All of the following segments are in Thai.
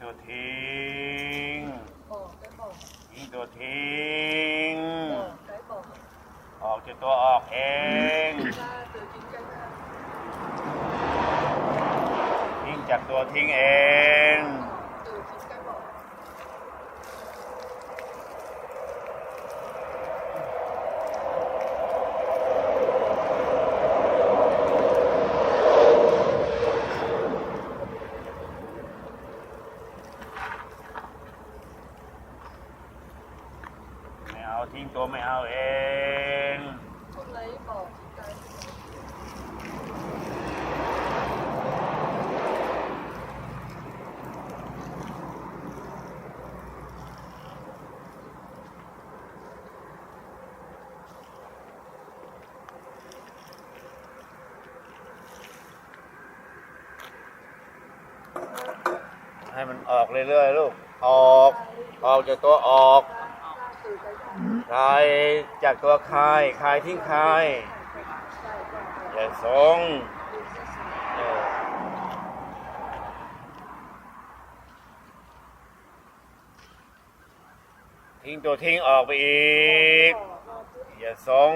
ตัวทิ้ง bỏ cái bỏ ทิ้งตัวทิ้ง bỏ cái bỏ ออกจากตัวออกเอง ra từ chính cái ra ทิ้งจากตัวทิ้งเอง từ chính cái bỏ ไม่ เอาทิ้งตัวไม่เอาเองให้มันออกเรื่อยๆลูก ออก ออกจากตัวออก คลายจากตัวคลายคลายทิ้งคลายอย่าทรงทิ้งตัวทิ้งออกไปอีกอย่าทรง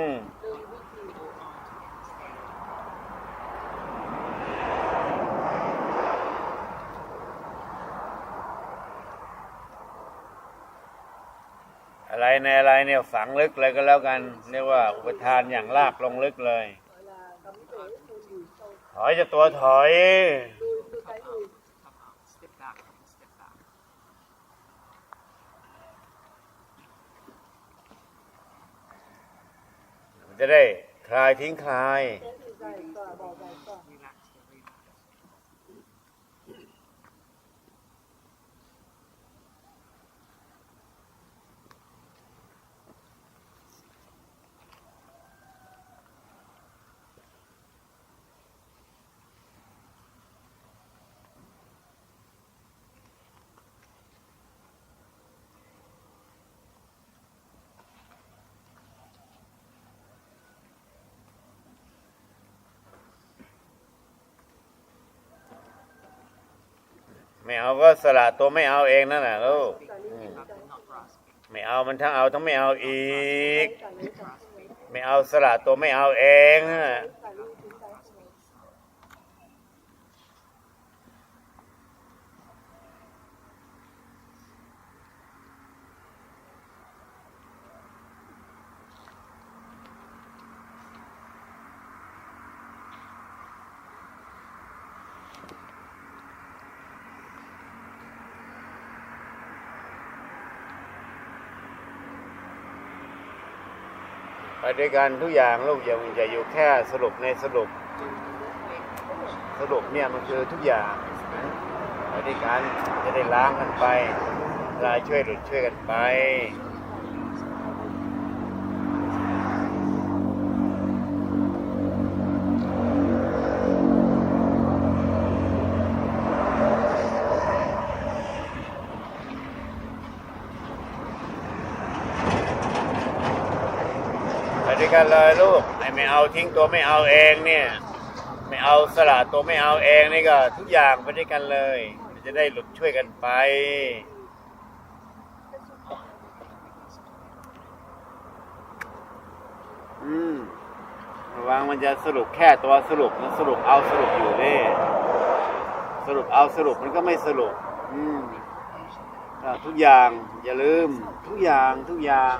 อะไรในอะไรเนี่ยฝังลึกเลยก็แล้วกัน เรียกว่าอุปทานอย่างลากลงลึกเลย ถอยจากตัวถอย จะได้คลายทิ้งคลาย ไม่เอาก็สละตัวไม่เอาเองนั่นแหละลูก cả ly อืม chính cái Not grasping. ไม่เอามันทั้งเอาทั้งไม่เอาอีก cả lấy cả không lấy ไม่เอาสละตัวไม่เอาเองฮะ cả ly chính cái ไปด้วยกันทุกอย่างลูกอย่าอย่าอยู่แค่สรุปในสรุป สรุปเนี่ยมันคือทุกอย่างนะไปด้วยกันจะได้ล้างกันไปเวลาช่วยหลุดช่วยกันไป กันเลยลูกไอ้ไม่เอาทิ้งตัวไม่เอาเองเนี่ย ไม่เอาสละตัวไม่เอาเองนี่ก็ ทุกอย่างไปด้วยกันเลย จะได้หลุดช่วยกันไปอืมระวังมันจะสรุปแค่ตัวสรุปมันสรุปเอาสรุปอยู่นี่สรุปเอาสรุปมันก็ไม่สรุป อืมทุกอย่างอย่าลืม ทุกอย่างทุกอย่าง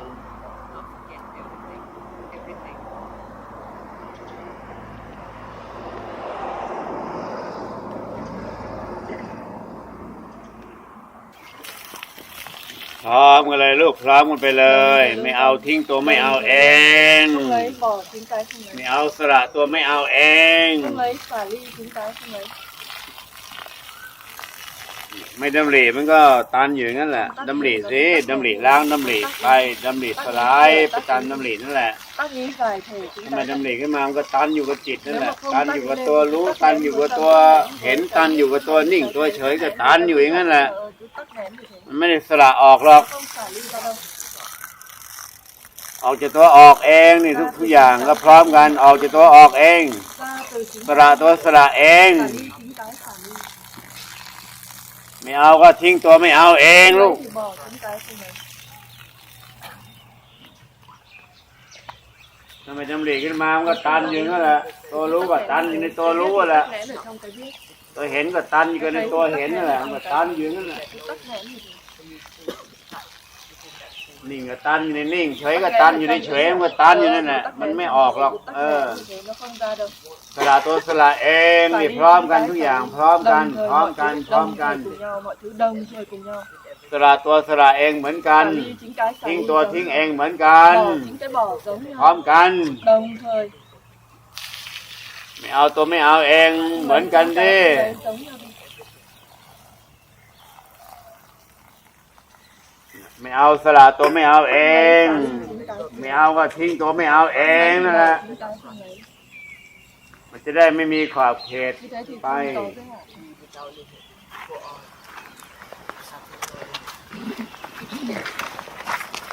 พร้อมกันเลยลูกพร้อมกันไปเลย ไม่เอาทิ้งตัวไม่เอาเอง không lấy bỏ chính cái không ไม่ lấy เอาสละตัวไม่เอาเอง không lấy cả ly chính cái không lấy ไม่ดำริมันก็ตันอยู่อย่างนั้นแหละดำริสิดำริล้างดำริไปดำริสลายไปตามดำรินั่นแหละ tác ý giải thể chính ทำไม cái ดำริขึ้นมามันก็ตันอยู่กับจิตนั่นแหละตันอยู่กับตัวรู้ตันอยู่กับตัวเห็นตันอยู่กับตัวนิ่งตัวเฉยก็ตันอยู่อย่างนั้นแหละ Ờ, cứ tắc nén như thế มันไม่ได้สละออกหรอก không xả ly ra đâu ออกจากตัวออกเองนี่ทุกทุกอย่างก็พร้อมกันออกจากตัวออกเอง ra từ chính สละตัวสละเอง xả ly chính cái xả ly ไม่เอาก็ทิ้งตัวไม่เอาเองลูก thì bỏ chính cái của mình ทำไม จำหลีกขึ้นมา มันก็ตันอยู่นั่นแหละตัวรู้ก็ตันอยู่ในตัวรู้แหละ ตัวเห็นก็ตันอยู่ในตัวเห็นนั่นแหละ มันก็ตันอยู่นั่นแหละ นิ่งก็ตันอยู่ในนิ่ง เฉยก็ตันอยู่ในเฉย มันก็ตันอยู่นั่นแหละ มันไม่ออกหรอก เออสละตัวสละเองนี่พร้อมกันทุกอย่าง พร้อมกัน พร้อมกัน พร้อมกัน cùng nhau mọi thứ đồng thời cùng nhau สละตัวสละเองเหมือนกัน xả ly chính cái xả ทิ้ง ly ตัว giống ทิ้ง nhau. เองเหมือนกัน bỏ chính cái bỏ giống พร้อ nhau มกัน đồng thời ไม่เอาตัวไม่เอาเองเหมือนกันดิ Đấy, giống nhau đi. ไม่เอาสละตัวไม่เอาเอง Xả ly chính cái của ไม่ mình. เอาก็ทิ้งตัวไม่เอาเองนั่นแหละ Chính cái của mình. มันจะได้ไม่มีขอบเขต như thế thì không Bay. có giới hạn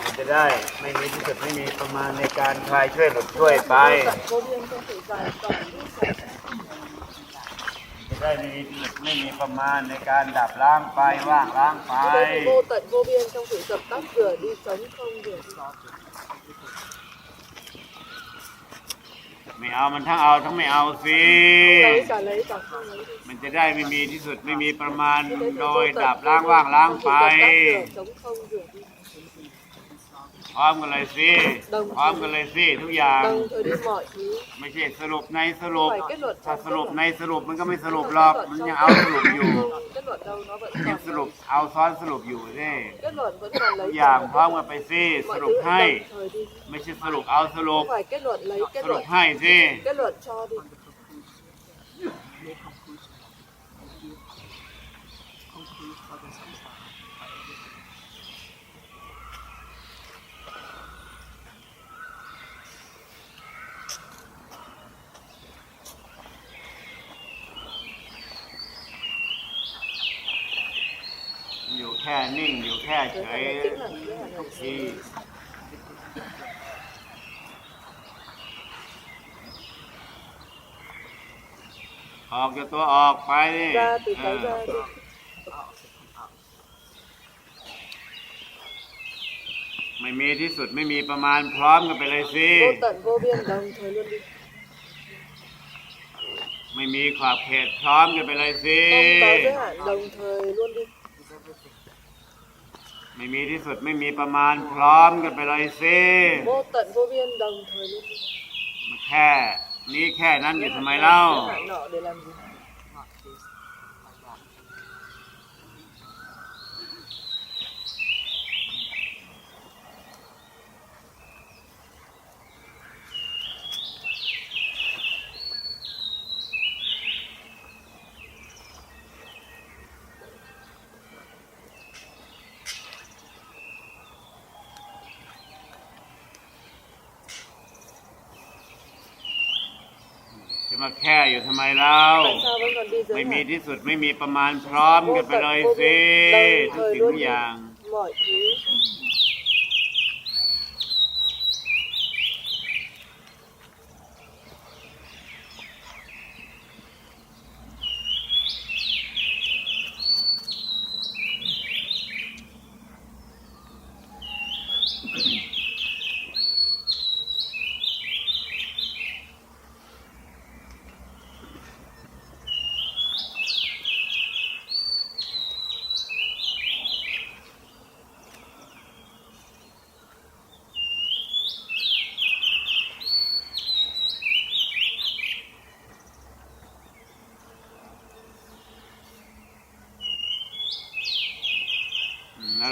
มันจะได้ไม่มีที่สุดไม่มีประมาณในการคลายช่วยหมดช่วยไป จะได้ไม่มีที่สุดไม่มีประมาณในการดับล้างไปว่างล้างไป vô tận vô biên trong sự dập tắt rửa đi sống không ไม่เอามันทั้งเอาทั้งไม่เอาสิ lấy cả lấy cả không lấy đi มันจะได้ไม่มีที่สุดไม่มีประมาณ Như thế thì โด vô ย tận ดับ vô ล้าง biên ว่างล้าง trong ไป sự dập tắt rửa sống không rửa đi พร้อมกันเลยสิพร้อมกันเลยสิทุกอย่าง đồng thời đi mọi thứ ไม่ใช่สรุปในสรุป phải kết luận ถ้า trong ส kết รุป luận ในสรุปมันก็ไม่สรุป Không หรอก kết luận มัน trong ยัง kết เอา luận. สรุปอยู่ Không kết luận đâu nó vẫn ยัง còn สรุปเอาซ้อนสรุปอยู่สิ kết luận vẫn còn ทุก lấy อย่าง cả พร้อมกันไปสิส mọi รุป thứ ให้ đồng thời đi ไม่ใช่สรุปเอาสรุป không phải kết luận lấy ส kết รุป luận ให้สิ kết luận cho đi conclude for this himself. อยู่แค่นิ่งอยู่แค่เฉ giới ย hạn là tĩnh lặng giới hạn là ที่ออกจากตัวออกไปดิ ra từ เอ cái อ ra đi ไม่มีที่สุดไม่มีประมาณพร้อมกันไปเลยสิ vô tận vô biên đồng thời luôn đi ไม่มีขอบเขตพร้อมกันไปเลยสิ không có giới hạn đồng thời luôn đi ไม่มีที่สุดไม่มีประมาณพร้อมกันไปเลยสิ vô tận vô biên đồng thời luôn đi มันแค่นี้แค่นั้นอยู่ทำไมเล่า มาแค่อยู่ทำไมเล่า tại sao vẫn còn đi ไม่ giới มี hạn ที่สุดไม่มีประมาณพร้อมกันไปเลยสิทุกสิ่งทุกอย่าง mọi thứ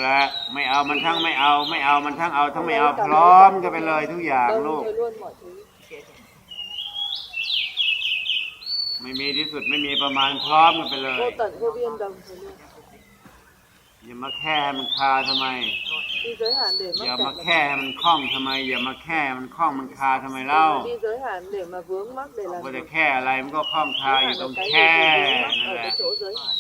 ละไม่เอามันทั้งไม่เอา ไม่เอามันทั้งเอาทั้งไม่เอาพร้อมกันไปเลยทุกอย่างลู đồng ก thời luôn mọi thứ ไม่มีที่สุดไม่มีประมาณพร้อมกันไปเลย vô tận vô biên đồng thời luôn อย่ามาแค่ให้มันคาทำไม đi giới hạn để อย่า mắc มา kẹt แค่ให้มันคล้องทำไมอย่ามาแค่ให้มันคล้องมันคาทำไมเล่า đi giới hạn để mà vướng mắc để làm ว่า gì จะแค่อะไรมันก็คล้องคา giới อยู่ hạn ตร là ง cái แค่ gì vướng mắc นั่น ở แห cái ละ chỗ giới hạn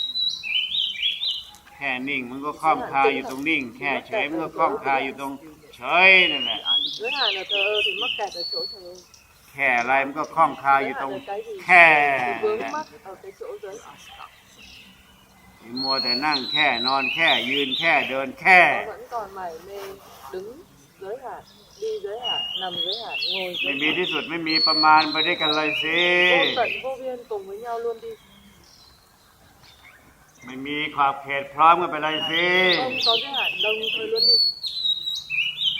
แค่นิ่งมันก็คล้องคาอยู่ตรงนิ่ง แค่เฉยมันก็คล้องคาอยู่ตรงเฉยนั่นแหละแค่อะไรมันก็คล้องคาอยู่ตรงแค่นั่นแหละ mắc ở cái chỗ giới hạn อมัวแต่นั่งแค่นอนแค่ยืนแค่เดินแค่ไม่มีที่สุดไม่มีประมาณไปด้วยกันเลยสิ vô tận vô biên cùng với nhau luôn đi ไม่มีขอบเขตพร้อมกันไปเลยสิ không có giới hạn đồng thời luôn đi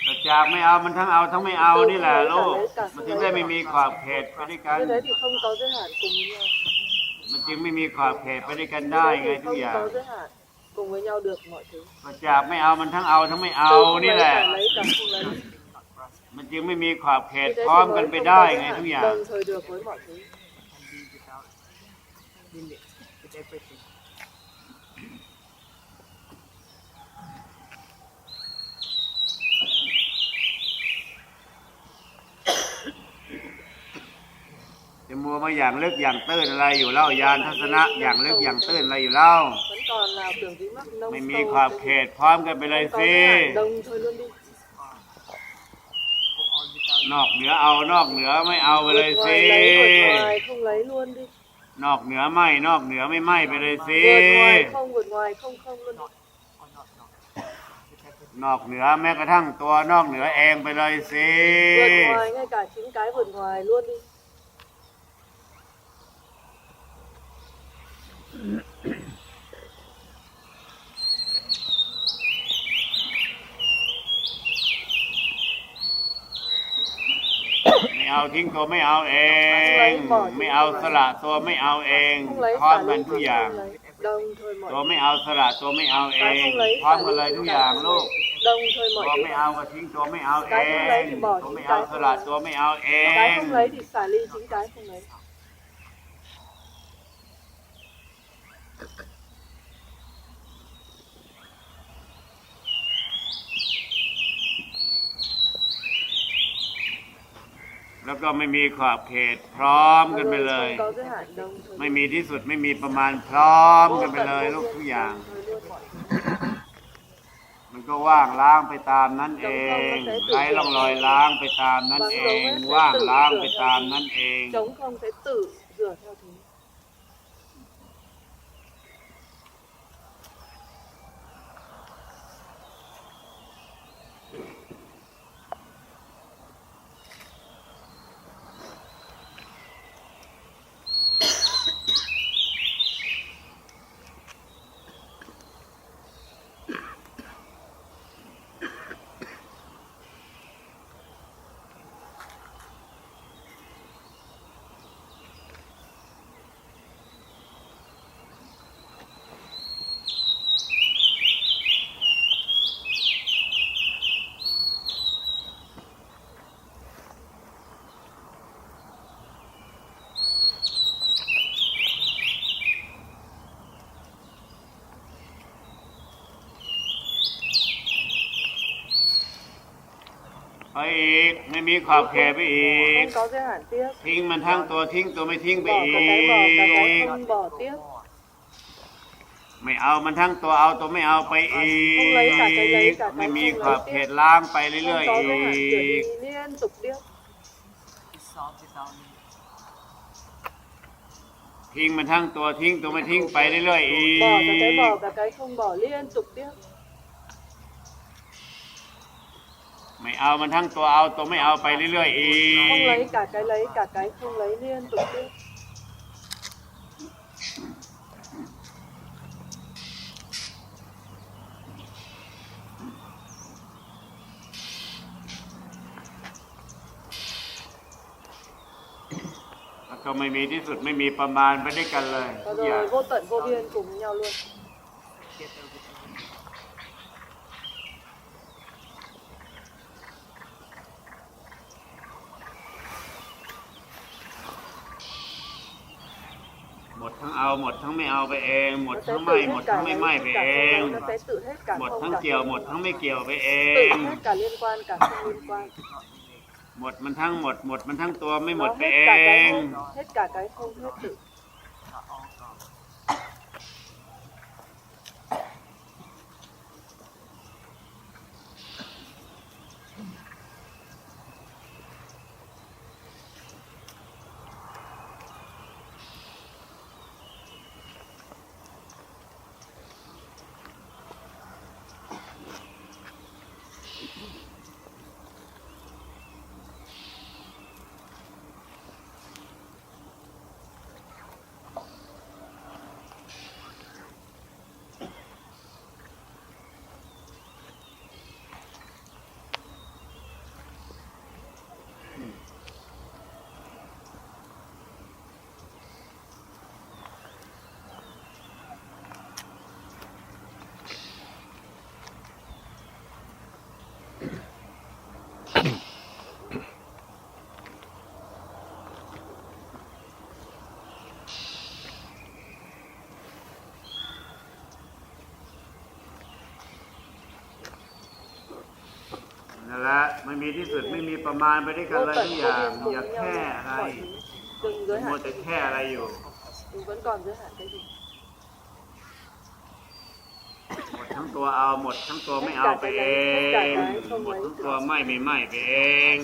แต่จากไม่เอามันทั้งเอาทั้งไม่เอานี่แหละลูกมันถึงได้ไม่มีขอบเขตไปด้วยกัน như thế thì không có giới hạn cùng với nhau มันจึงไม่มีขอบเขตไปด้วยกัน như ได้ thế ไง thì ทุก không อย่าง có giới hạn cùng với nhau được mọi thứ ก็จากไม่เอามันทั้งเอาทั้งไม่เอา Từ không นี่ lấy แหละ cả lấy cả không lấy มันจึงไม่มีขอบเขต như thế พร้อม thì กัน mới ไป không ได้ có giới ไง hạn ทุกอย่าง đồng thời được với mọi thứ มัวมาอย่างลึกอย่างตื้นอะไรอยู่เล่ายานทัศนะอย่างลึกอย่างตื้นอะไรอยู่เล่า vẫn còn là tưởng vĩ mắc nông ไม่มี sâu ขอบ cái เข gì. ตพร้อมกันไปเลย không có สิ giới hạn đồng thời luôn đi Go on without นอกเหนือเอานอกเหนือไม่เอาไปเลย vượt สิ ngoài lấy vượt ngoài không lấy luôn đi นอกเหนือไม่นอกเหนือไม่ไม่ไปเลยสิ vượt ngoài không vượt ngoài không không luôn đi or not not with everything. นอกเหนือแม้กระทั่งตัวนอกเหนือเองไปเลยสิ vượt ngoài ngay cả chính cái vượt ngoài luôn đi เอาทิ้งตัวไม่เอาเอง ไม่เอาสละตัวไม่เอาเองพร้อมกันทุกอย่าง ตัวไม่เอาสละตัวไม่เอาเองพร้อมกันเลยทุกอย่างลูกตัวไม่เอาก็ทิ้งตัวไม่เอาเองตัวไม่เอาสละตัวไม่เอาเอง cái không lấy thì xả ly chính cái không lấy แล้วก็ไม่มีขอบเขตพร้อมกันไปเลย không có giới hạn đồng thời ไม่มีที่สุดไม่มีประมาณพร้อมกันไปเลยลูกทุกอย่าง đồng thời luôn mọi thứ มันก็ว่างล้างไปตามนั้นเองไร้ร่องรอยล้างไปตามนั้นเอง ว่างล้างไปตามนั้นเอง chống không sẽ tự rửa theo thế อีก ไม่มีขอบเขตไปอีก không có giới hạn tiếp ทิ้งมันทั้งตัวทิ้งตัวไม่ทิ้งไป bỏ อี cả cái bỏ cả cái ก không bỏ tiếp ไม่เอามันทั้งตัวเอาตัวไม่เอาไปอีกไม่มีขอบเขตล้างไป không เรื่อย có ๆ giới อี hạn kiểu ก gì liên tục tiếp Dissolve without limit. ทิ้งมันทั้งตัวทิ้งตัวไม่ทิ้งไปเรื่อยๆอี bỏ cả cái ก bỏ cả cái không bỏ liên tục tiếp ไม่เอามันทั้งตัวเอาตัวไม่เอาไปเรื่อยๆอี không ก lấy cả cái lấy cả cái không lấy liên tục tiếp แล้วก็ไม่มีที่สุดไม่มีประมาณไปด้วยกันเลยทุ và กอย่าง rồi vô tận vô biên cùng với nhau luôn Together with everything. หมดทั้งเอาหมดทั้ง ไม่เอาไปเอง หมดทั้งไม่หมดทั้งไม่ไม่ไปเอง หมดทั้งเกี่ยวหมดทั้งไม่เกี่ยวไปเองหมดมันทั้งหมด หมดมันทั้งตัวไม่หมดไปเอง ละไม่มีที่สุดไม่มีประมาณไปด้วยกัน vô เลย tận ทุก vô อย่าง biên อย่า cùng với แค่ nhau อะไร mọi thứ đừng giới มัว hạn แต่ cái gì แค่อะไรอยู่ mình vẫn còn giới hạn cái gì หมดทั้งตัวเอาหมดทั้งตัวไม่เอาไปเองหมดทั้งตัวไม่ไม่ไม่ไปเอง